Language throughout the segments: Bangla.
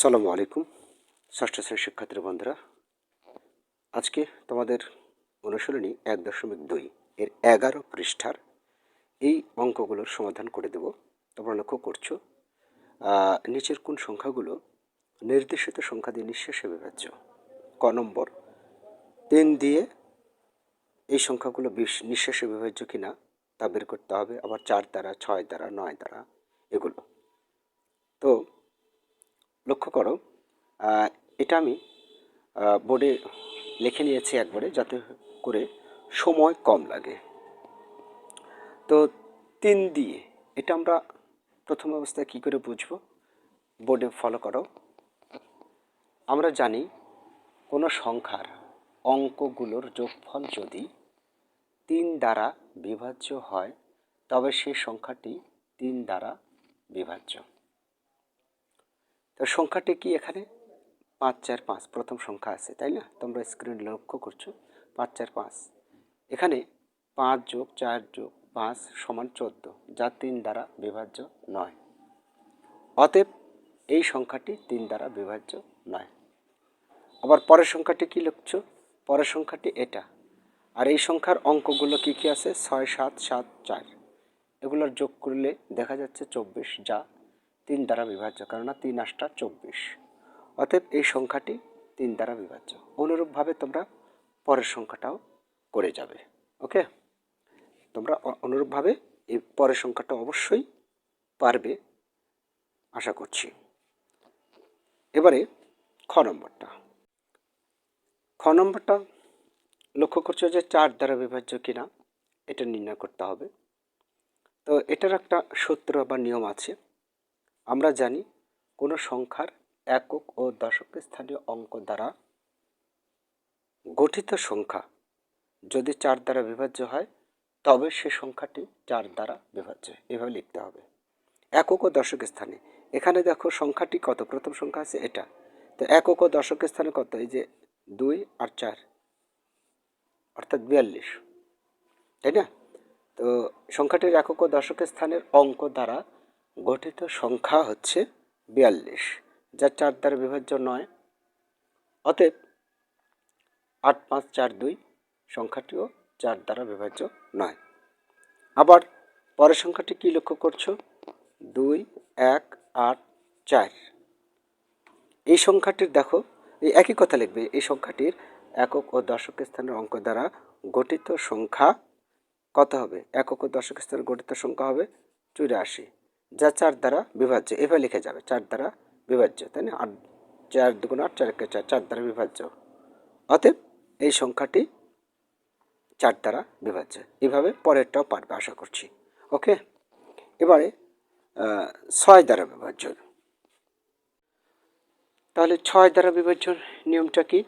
সালামু আলাইকুম, ষষ্ঠ শ্রেণির শিক্ষার্থী বন্ধুরা। আজকে তোমাদের অনুশীলনী এক দশমিক দুই এর এগারো পৃষ্ঠার এই অঙ্কগুলোর সমাধান করে দেব। তোমরা লক্ষ্য করছ নিচের কোন সংখ্যাগুলো নির্দেশিত সংখ্যা দিয়ে নিঃশেষে বিভাজ্য ক নম্বর, তিন দিয়ে এই সংখ্যাগুলো বিশ নিঃশেষে বিভাজ্য কিনা তা বের করতে হবে। আবার চার দ্বারা, ছয় দ্বারা, নয় দ্বারা, এগুলো। তো লক্ষ্য করো এটা আমি বোর্ডে লিখে নিয়েছি একবারে যাতে করে সময় কম লাগে। তো তিন দিয়ে, এটা আমরা প্রথম অবস্থায় কী করে বুঝব? বোর্ডে ফলো করো। আমরা জানি কোনো সংখ্যার অঙ্কগুলোর যোগফল যদি তিন দ্বারা বিভাজ্য হয়, তবে সেই সংখ্যাটি তিন দ্বারা বিভাজ্য। তো সংখ্যাটি কি এখানে? পাঁচ, চার, পাঁচ। প্রথম সংখ্যা আছে, তাই না? তোমরা স্ক্রিন লক্ষ্য করছ। পাঁচ, চার, পাঁচ। এখানে পাঁচ যোগ চার যোগ পাঁচ সমান চোদ্দ, যা তিন দ্বারা বিভাজ্য নয়। অতএব এই সংখ্যাটি তিন দ্বারা বিভাজ্য নয়। আবার পরের সংখ্যাটি কি লিখছো পরের সংখ্যাটি এটা। আর এই সংখ্যার অঙ্কগুলো কি কি আছে? ছয়, সাত সাত, চার। এগুলোর যোগ করলে দেখা যাচ্ছে চব্বিশ, যা তিন দ্বারা বিভাজ্য, কেননা তিন আটটা চব্বিশ। অতএব এই সংখ্যাটি তিন দ্বারা বিভাজ্য। অনুরূপভাবে তোমরা পরের সংখ্যাটাও করে যাবে। ওকে? তোমরা অনুরূপভাবে এই পরের সংখ্যাটা অবশ্যই পারবে, আশা করছি। এবারে খ নম্বরটা। খ নম্বরটা লক্ষ্য করছ যে চার দ্বারা বিভাজ্য কিনা, এটা নির্ণয় করতে হবে। তো এটার একটা সূত্র বা নিয়ম আছে। আমরা জানি কোনো সংখ্যার একক ও দশক স্থানীয় অঙ্ক দ্বারা গঠিত সংখ্যা যদি চার দ্বারা বিভাজ্য হয়, তবে সে সংখ্যাটি চার দ্বারা বিভাজ্য। এভাবে লিখতে হবে। একক ও দশক স্থানে। এখানে দেখো সংখ্যাটি কত? প্রথম সংখ্যা আছে এটা। তো একক ও দশক স্থানে কত? এই যে দুই আর চার, অর্থাৎ বিয়াল্লিশ। তাই না? তো সংখ্যাটির একক ও দশক স্থানের অঙ্ক দ্বারা গঠিত সংখ্যা হচ্ছে বিয়াল্লিশ, যা চার দ্বারা বিভাজ্য নয়। অতএব আট পাঁচ চার দুই সংখ্যাটিও চার দ্বারা বিভাজ্য নয়। আবার পরের সংখ্যাটি কি লক্ষ্য করছ? দুই, এক, আট, চার। এই সংখ্যাটির, দেখো, এই একই কথা লিখবে, এই সংখ্যাটির একক ও দশক স্থানের অঙ্ক দ্বারা গঠিত সংখ্যা কত হবে? একক ও দশক স্থানের গঠিত সংখ্যা হবে চুরাশি। যা চার দ্বারা বিভাজ্য, এভাবে লিখে যাবে, চার দ্বারা বিভাজ্য, তাই না? আট, চার দুগুণ আট, চার একে চার চার দ্বারা বিভাজ্য। অতএব এই সংখ্যাটি চার দ্বারা বিভাজ্য। এভাবে পরেরটাও পারবে, আশা করছি। ওকে? এবারে ছয় দ্বারা বিভাজ্য। তাহলে ছয় দ্বারা বিভাজ্যর নিয়মটা কি?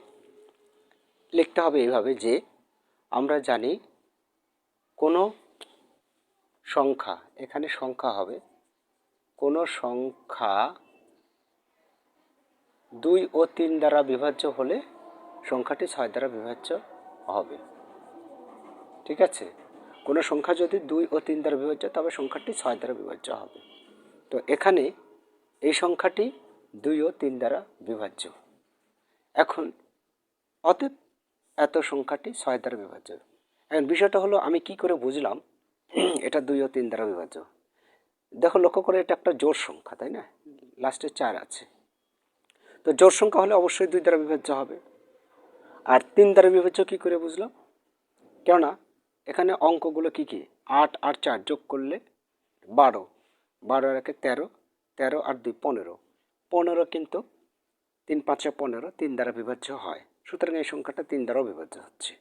লিখতে হবে এইভাবে যে আমরা জানি কোনো সংখ্যা, এখানে সংখ্যা হবে কোনো সংখ্যা দুই ও তিন দ্বারা বিভাজ্য হলে সংখ্যাটি ছয় দ্বারা বিভাজ্য হবে। ঠিক আছে? কোনো সংখ্যা যদি দুই ও তিন দ্বারা বিভাজ্য, তবে সংখ্যাটি ছয় দ্বারা বিভাজ্য হবে। তো এখানে এই সংখ্যাটি দুই ও তিন দ্বারা বিভাজ্য। এখন অতএব এত সংখ্যাটি ছয় দ্বারা বিভাজ্য। এখন বিষয়টা হলো আমি কি করে বুঝলাম, এটা দুই ও তিন দ্বারা বিভাজ্য? দেখো, লক্ষ্য করে এটা একটা জোর সংখ্যা, তাই না? লাস্টে চার আছে। তো জোর সংখ্যা হলে অবশ্যই দুই দ্বারা বিভাজ্য হবে। আর তিন দ্বারা বিভাজ্য কি করে বুঝলাম? কেননা এখানে অঙ্কগুলো কি কি? আট আর চার যোগ করলে বারো। বারো আর একে তেরো তেরো আর দুই, পনেরো। পনেরো কিন্তু তিন, পাঁচে পনেরো, তিন দ্বারা বিভাজ্য হয়। সুতরাং এই সংখ্যাটা তিন দ্বারাও বিভাজ্য হচ্ছে।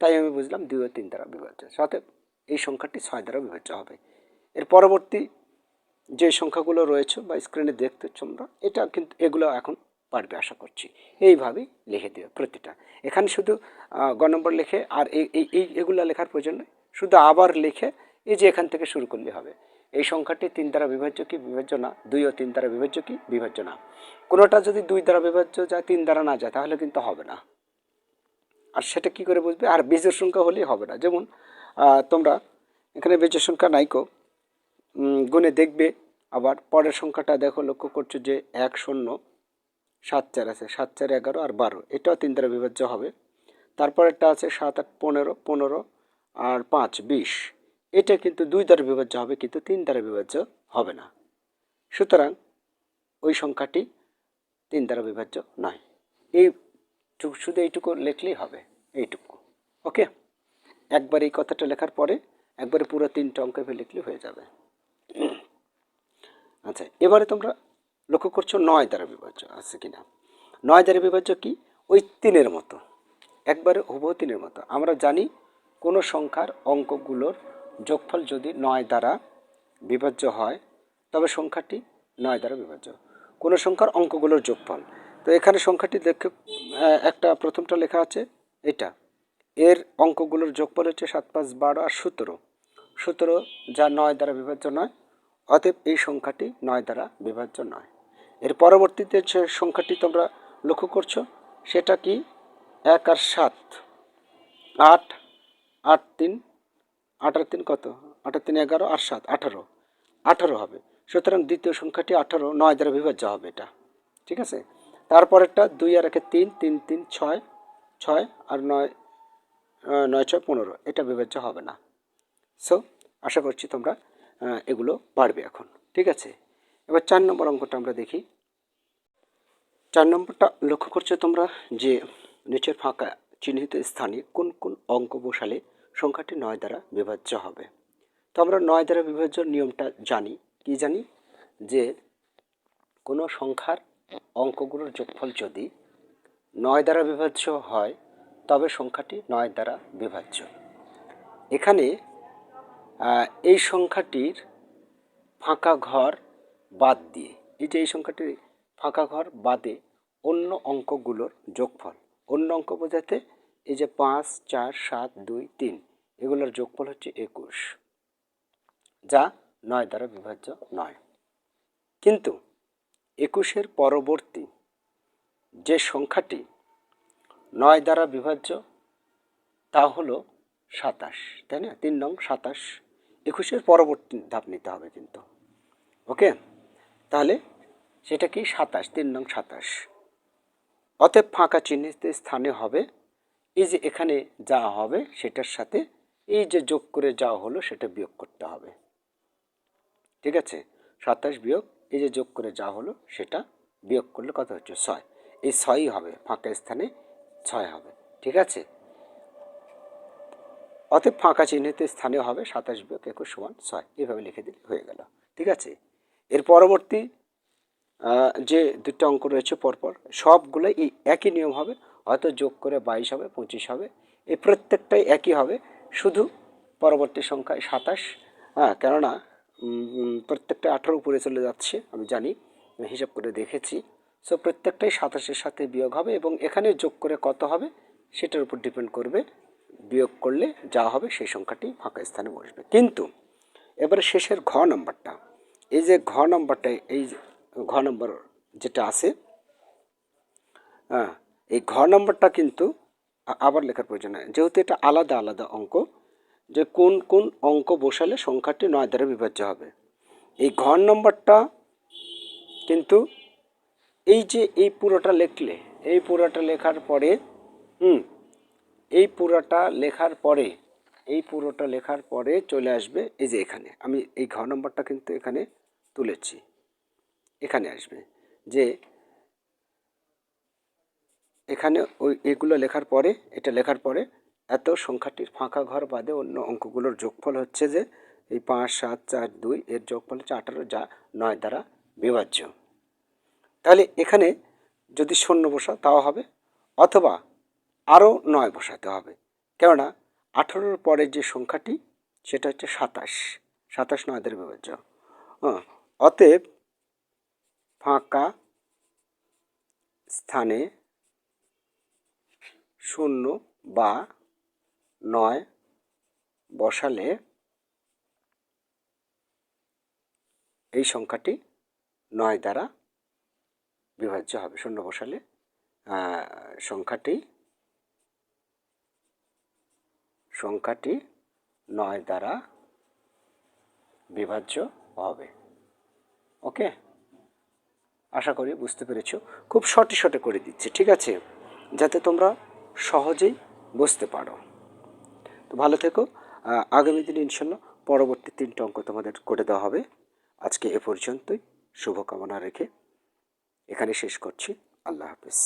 তাই আমি বুঝলাম দুই ও তিন দ্বারা বিভাজ্য সাথে এই সংখ্যাটি ছয় দ্বারা বিভাজ্য হবে। এর পরবর্তী যে সংখ্যাগুলো রয়েছে বা স্ক্রিনে দেখতে তোমরা, এটা কিন্তু এগুলো এখন পারবে আশা করছি। এইভাবেই লিখে দেবে প্রতিটা। এখানে শুধু গ নম্বর লিখে, আর এই এই এগুলো লেখার প্রয়োজন নেই। শুধু আবার লিখে, এই যে এখান থেকে শুরু করলে হবে। এই সংখ্যাটি তিন দ্বারা বিভাজ্য কি বিভাজ্য না? দুই ও তিন দ্বারা বিভাজ্য কি বিভাজ্য না? কোনোটা যদি দুই দ্বারা বিভাজ্য যায়, তিন দ্বারা না যায়, তাহলে কিন্তু হবে না। আর সেটা কি করে বুঝবে? আর বীজের সংখ্যা হলেই হবে না। যেমন তোমরা এখানে বীজের সংখ্যা নাইকো গুণে দেখবে। আবার পরের সংখ্যাটা দেখো, লক্ষ্য করছ যে এক শূন্য, সাত চার আছে, সাত চার এগারো আর বারো। এটাও তিন দ্বারা বিভাজ্য হবে। তারপর একটা আছে সাত আট পনেরো পনেরো আর পাঁচ, বিশ। এটা কিন্তু দুই দ্বারা বিভাজ্য হবে, কিন্তু তিন দ্বারা বিভাজ্য হবে না। সুতরাং ওই সংখ্যাটি তিন দ্বারা বিভাজ্য নয়। এই শুধু এইটুকু লিখলেই হবে, এইটুকু। ওকে? একবার এই কথাটা লেখার পরে একবারে পুরো তিনটা অঙ্ক লিখলে হয়ে যাবে। আচ্ছা এবারে তোমরা লক্ষ্য করছ নয় দ্বারা বিভাজ্য আছে কি না নয় দ্বারা বিভাজ্য কি? ওই তিনের মতো, একবারে হুবহু তিনের মতো। আমরা জানি কোনো সংখ্যার অঙ্কগুলোর যোগফল যদি নয় দ্বারা বিভাজ্য হয়, তবে সংখ্যাটি নয় দ্বারা বিভাজ্য। কোনো সংখ্যার অঙ্কগুলোর যোগফল। তো এখানে সংখ্যাটি দেখে একটা প্রথমটা লেখা আছে, এটা। এর অঙ্কগুলোর যোগফল হচ্ছে সাত পাঁচ বারো আর সতেরো। সতেরো যা নয় দ্বারা বিভাজ্য নয় অতএব এই সংখ্যাটি নয় দ্বারা বিভাজ্য নয়। এর পরবর্তীতে যে সংখ্যাটি তোমরা লক্ষ্য করছ, সেটা কি? এক আর সাত, আট আট তিন আট আর তিন কত? আট আর তিন এগারো আর সাত, আঠারো। আঠারো হবে। সুতরাং দ্বিতীয় সংখ্যাটি আঠারো নয় দ্বারা বিভাজ্য হবে এটা। ঠিক আছে? তারপরেরটা দুই আর একে তিন তিন তিন, ছয় ছয় আর নয় নয়, ছয়, পনেরো। এটা বিভাজ্য হবে না। সো আশা করছি তোমরা এগুলো পারবে এখন, ঠিক আছে? এবার চার নম্বর অঙ্কটা আমরা দেখি। চার নম্বরটা লক্ষ্য করছ তোমরা যে নিচের ফাঁকা চিহ্নিত স্থানে কোন কোন অঙ্ক বসালে সংখ্যাটি নয় দ্বারা বিভাজ্য হবে? তো আমরা নয় দ্বারা বিভাজ্য নিয়মটা জানি। কি জানি? যে কোনো সংখ্যার অঙ্কগুলোর যোগফল যদি নয় দ্বারা বিভাজ্য হয়, তবে সংখ্যাটি নয় দ্বারা বিভাজ্য। এখানে এই সংখ্যাটির ফাঁকা ঘর বাদ দিয়ে, এই যে এই সংখ্যাটির ফাঁকা ঘর বাদে অন্য অঙ্কগুলোর যোগফল। অন্য অঙ্ক বোঝাতে এই যে পাঁচ, চার, সাত, দুই, তিন, এগুলোর যোগফল হচ্ছে একুশ, যা নয় দ্বারা বিভাজ্য নয়। কিন্তু একুশের পরবর্তী যে সংখ্যাটি নয় দ্বারা বিভাজ্য, তা হলো সাতাশ, তাই না? তিন নং সাতাশ একুশের পরবর্তী ধাপ নিতে হবে কিন্তু। ওকে? তাহলে সেটা কি? সাতাশ, তিন নং সাতাশ। অতএব ফাঁকা চিহ্নিত স্থানে হবে। এই যে এখানে যা হবে, সেটার সাথে এই যে যোগ করে যা হলো, সেটা বিয়োগ করতে হবে। ঠিক আছে? সাতাশ বিয়োগ, এই যে যোগ করে যা হলো, সেটা বিয়োগ করলে কত হচ্ছে? ছয়। এই ছয়ই হবে, ফাঁকা স্থানে ছয় হবে। ঠিক আছে? অতএব ফাঁকা চিহ্নিত স্থানে হবে সাতাশ বিয়োগ একুশ সমান ছয়। এইভাবে লিখে দিলে হয়ে গেল। ঠিক আছে? এর পরবর্তী যে দুটো অঙ্ক রয়েছে পরপর সবগুলো এই একই নিয়ম হবে। হয়তো যোগ করে বাইশ হবে, পঁচিশ হবে। এই প্রত্যেকটাই একই হবে। শুধু পরবর্তী সংখ্যায় সাতাশ। হ্যাঁ কেননা প্রত্যেকটা আঠারো উপরে চলে যাচ্ছে, আমি জানি হিসাব করে দেখেছি। সো প্রত্যেকটাই সাতাশের সাথে বিয়োগ হবে এবং এখানে যোগ করে কত হবে, সেটার উপর ডিপেন্ড করবে। বিয়োগ করলে যা হবে সেই সংখ্যাটি ফাঁকা স্থানে বসবে। কিন্তু এবারে শেষের ঘ নম্বরটা, এই যে ঘ নম্বরটা, এই ঘ নম্বর যেটা আছে হ্যাঁ এই ঘ নম্বরটা কিন্তু আবার লেখার প্রয়োজন হয় যেহেতু এটা আলাদা আলাদা অঙ্ক, যে কোন কোন অঙ্ক বসালে সংখ্যাটি নয় দ্বারা বিভাজ্য হবে। এই ঘ নম্বরটা কিন্তু এই যে এই পুরোটা লিখলে, এই পুরোটা লেখার পরে, হুম এই পুরোটা লেখার পরে, এই পুরোটা লেখার পরে চলে আসবে এই যে এখানে। আমি এই ঘ নম্বরটা কিন্তু এখানে তুলেছি। এখানে আসবে যে এখানে ওই এগুলো লেখার পরে, এটা লেখার পরে এত সংখ্যাটির ফাঁকা ঘর বাদে অন্য অঙ্কগুলোর যোগফল হচ্ছে যে এই পাঁচ, সাত, চার, দুই, এর যোগফল হচ্ছে আঠারো যা নয় দ্বারা বিভাজ্য। তাহলে এখানে যদি শূন্য বসা তাও হবে। অথবা আরও নয় বসাতে হবে। কেননা আঠারোর পরে যে সংখ্যাটি, সেটা হচ্ছে সাতাশ। সাতাশ নয় দ্বারা বিভাজ্য অতএব ফাঁকা স্থানে শূন্য বা নয় বসালে এই সংখ্যাটি নয় দ্বারা বিভাজ্য হবে। শূন্য বসালে সংখ্যাটি সংখ্যাটি নয় দ্বারা বিভাজ্য হবে। ওকে? আশা করি বুঝতে পেরেছ। খুব শর্টে শর্টে করে দিচ্ছি, ঠিক আছে? যাতে তোমরা সহজেই বুঝতে পারো। তো ভালো থেকো। আগামী দিনে ইনশাল্লাহ পরবর্তী তিনটে অঙ্ক তোমাদের করে দেওয়া হবে। আজকে এ পর্যন্তই। শুভকামনা রেখে এখানে শেষ করছি। আল্লাহ হাফিজ।